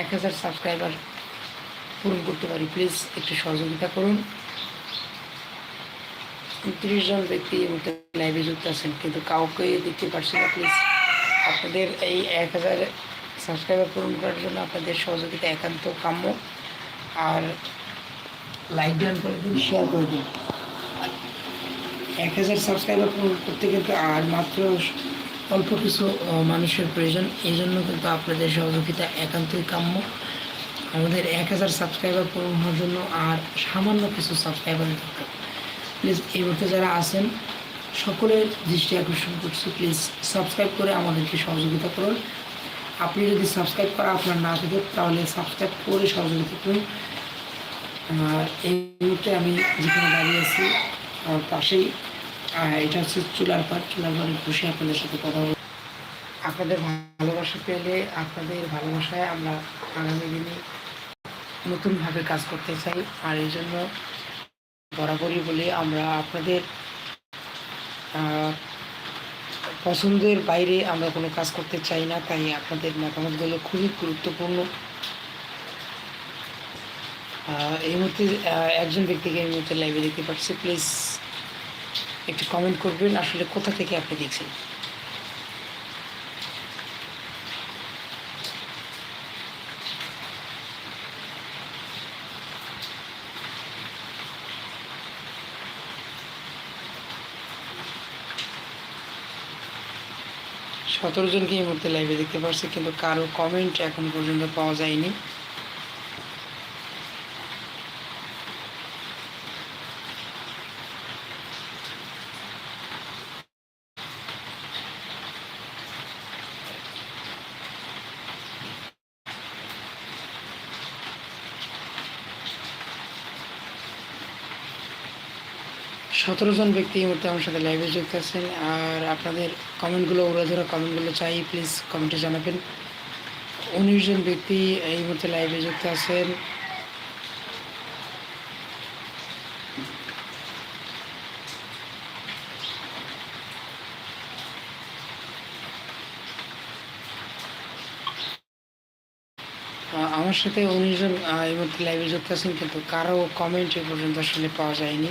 এক হাজার সাবস্ক্রাইবার পূরণ করতে পারি। প্লিজ একটু সহযোগিতা করুন। উনত্রিশ জন ব্যক্তি এই মুহূর্তে লাইভে যুক্ত আছেন কিন্তু কাউকে দেখতে পারছি না। প্লিজ আপনাদের এই এক হাজার সাবস্ক্রাইবার পূরণ করার জন্য আপনাদের সহযোগিতা একান্ত কাম্য। আর লাইক ডান করে দিন। শেয়ার করে দিন। এক হাজার সাবস্ক্রাইবার পূরণ করতে কিন্তু আর মাত্র অল্প কিছু মানুষের প্রয়োজন। এই জন্য কিন্তু আপনাদের সহযোগিতা একান্তই কাম্য। আমাদের এক হাজার সাবস্ক্রাইবার পূরণ হওয়ার জন্য আর সামান্য কিছু সাবস্ক্রাইবার দরকার। প্লিজ এই মুহূর্তে যারা আছেন, সকলের দৃষ্টি আকর্ষণ করছি। প্লিজ সাবস্ক্রাইব করে আমাদেরকে সহযোগিতা করুন। আপনি যদি সাবস্ক্রাইব করা আপনার না থাকে, তাহলে সাবস্ক্রাইব করে সহযোগিতা করুন। আর এই মুহূর্তে আমি যেখানে দাঁড়িয়ে আছি পাশেই এটা হচ্ছে চুলার পাড় চুলার পাড়ে আপনাদের সাথে কথা আপনাদের ভালোবাসা পেলে আপনাদের ভালোবাসায় আমরা আগামী দিনে নতুনভাবে কাজ করতে চাই। আর এই জন্য বরাবরই বলে আমরা আপনাদের পছন্দের বাইরে আমরা কোনো কাজ করতে চাই না, তাই আপনাদের মতামতগুলো খুবই গুরুত্বপূর্ণ। এই মুহূর্তে একজন ব্যক্তিকে এই মুহূর্তে লাইভে দেখতে পাচ্ছি। প্লিজ একটু কমেন্ট করবেন আসলে কোথা থেকে আপনি দেখছেন? সতেরো জনকে এই মুহূর্তে লাইভে দেখতে পাচ্ছি কিন্তু কারও কমেন্ট এখন পর্যন্ত পাওয়া যায়নি। সতেরো জন ব্যক্তি এই মুহূর্তে আমার সাথে লাইভে যুক্ত আছেন। আর আপনাদের কমেন্টগুলো উড়াধরা কমেন্টগুলো চাই প্লিজ কমেন্টে জানাবেন। উনিশ জন ব্যক্তি এই মুহূর্তে লাইভে যুক্ত আছেন। আমার সাথে উনিশ জন এই মুহূর্তে লাইভে যুক্ত আছেন, কিন্তু কারও কমেন্ট এ পর্যন্ত আসলে পাওয়া যায়নি।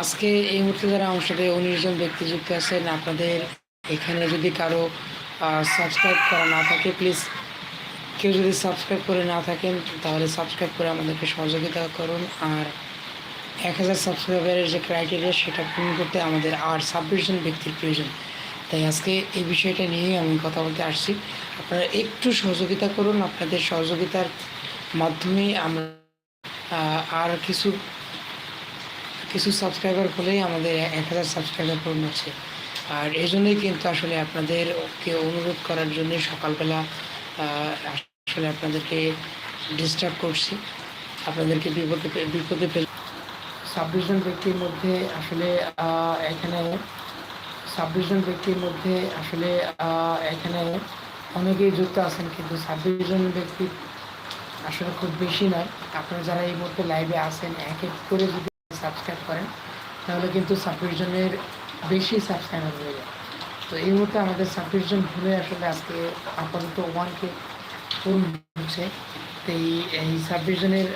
আজকে এই মুহূর্তে যারা আমার সাথে উনিশ জন ব্যক্তি যুক্ত আছেন, আপনাদের এখানে যদি কারও সাবস্ক্রাইব করা না থাকে প্লিজ কেউ যদি সাবস্ক্রাইব করে না থাকেন, তাহলে সাবস্ক্রাইব করে আমাদেরকে সহযোগিতা করুন। আর এক হাজার সাবস্ক্রাইবারের যে ক্রাইটেরিয়া সেটা পূরণ করতে আমাদের আর ছাব্বিশ জন ব্যক্তির প্রয়োজন। তাই আজকে এই বিষয়টা নিয়েই আমি কথা বলতে আসছি। আপনারা একটু সহযোগিতা করুন। আপনাদের সহযোগিতার মাধ্যমে আমরা আর কিছু কিছু সাবস্ক্রাইবার হলেই আমাদের এক হাজার সাবস্ক্রাইবার পূর্ণ হচ্ছে। আর এই জন্যই কিন্তু আসলে আপনাদেরকে অনুরোধ করার জন্যই সকালবেলা আসলে আপনাদেরকে ডিস্টার্ব করছি। আপনাদেরকে বিপদে বিপদে ফেল ছাব্বিশ জন ব্যক্তির মধ্যে আসলে এখানে ছাব্বিশ জন ব্যক্তির মধ্যে আসলে এখানে অনেকেই যুক্ত আছেন, কিন্তু ছাব্বিশ জন ব্যক্তি আসলে খুব বেশি নয়। আপনারা যারা এই মুহূর্তে লাইভে আছেন, এক এক করে যদি সাবস্ক্রাইব করেন, তাহলে কিন্তু ছাব্বিশ জনের বেশি সাবস্ক্রাইবার হয়ে যায়। তো এই মুহূর্তে আমাদের ছাব্বিশ জন ভুলে আসলে আজকে আপাতত ওয়ান কে পূর্ণ হচ্ছে। তো এই এই ছাব্বিশ জনের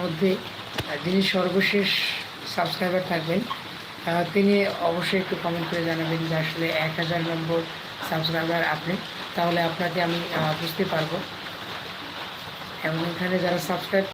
মধ্যে যিনি সর্বশেষ সাবস্ক্রাইবার থাকবেন তিনি অবশ্যই একটু কমেন্ট করে জানাবেন যে আসলে এক হাজার নম্বর সাবস্ক্রাইবার আপনি। তাহলে আপনাকে আমি বুঝতে পারব। এবং এখানে যারা সাবস্ক্রাইব